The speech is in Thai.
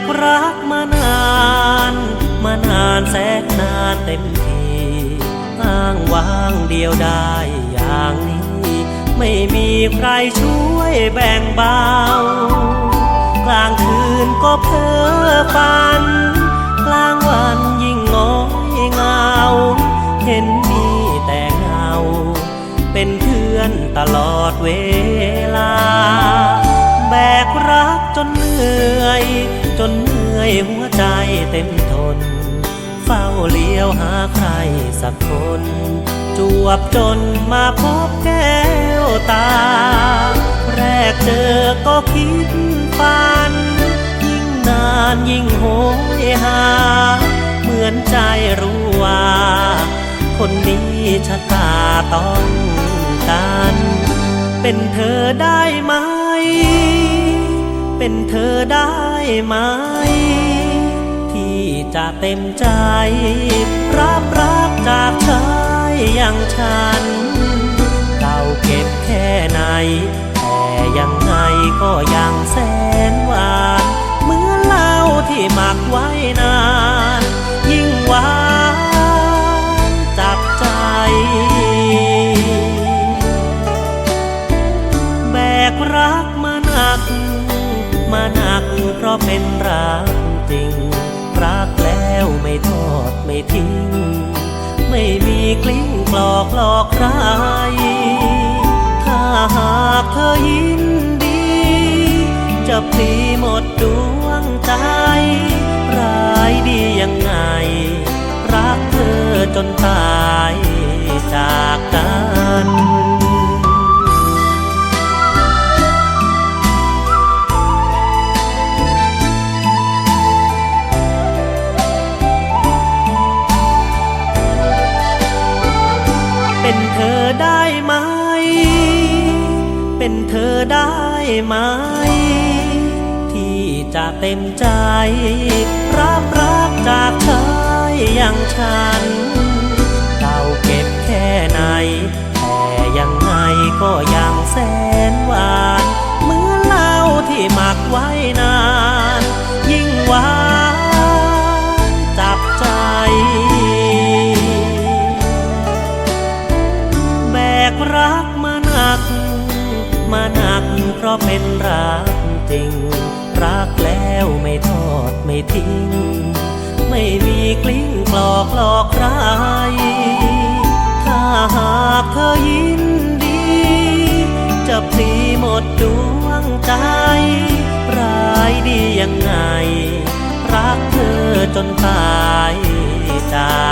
กรักมานาน มานานแสนนานเต็มทีอ้างว้างเดียวได้อย่างนี้ ไม่มีใครช่วยแบ่งเบากลางคืนก็เพ้อฝัน กลางวันยิ่งง้อยเงา เห็นมีแต่เงา เป็นเพื่อนตลอดเวลา แบกรักจนเหนื่อย นเหนื่อยหัวใจเต็มทน เฝ้าเลี้ยวหาใครสักคน จวบจนมาพบแก้วตา แรกเจอก็คิดฝัน ยิ่งนานยิ่งโหยหา เหมือนใจรู้ว่า คนนี้ชะตาต้องการ เป็นเธอได้ไหม เป็นเธอได้ไหม ที่จะเต็มใจ รับรักจากชายอย่างฉัน มาหนักเพราะเป็นรักจริง รักแล้วไม่ทอดไม่ทิ้ง ไม่มีกลิ้งกลอกหลอกใคร ถ้าหากเธอยินดี จะพลีหมดดวงใจร้ายดียังไง รักเธอจนตายจากกัน เธอได้ไหม เป็นเธอได้ไหม ที่จะเต็มใจ รับรักจากชายอย่างฉันเก่าเก็บแค่ไหน แต่ยังไงก็ยังแสนหวาน เหมื่อนเหล้าที่หมักไว้นา ราะเป็นรักจริง รักแล้วไม่ทอดไม่ทิ้ง ไม่มีกลิ้งกลอกหลอกใคร ถ้าหากเธอยินดี จะพลีหมดดวงใจร้ายดียังไง รักเธอจนตายจาก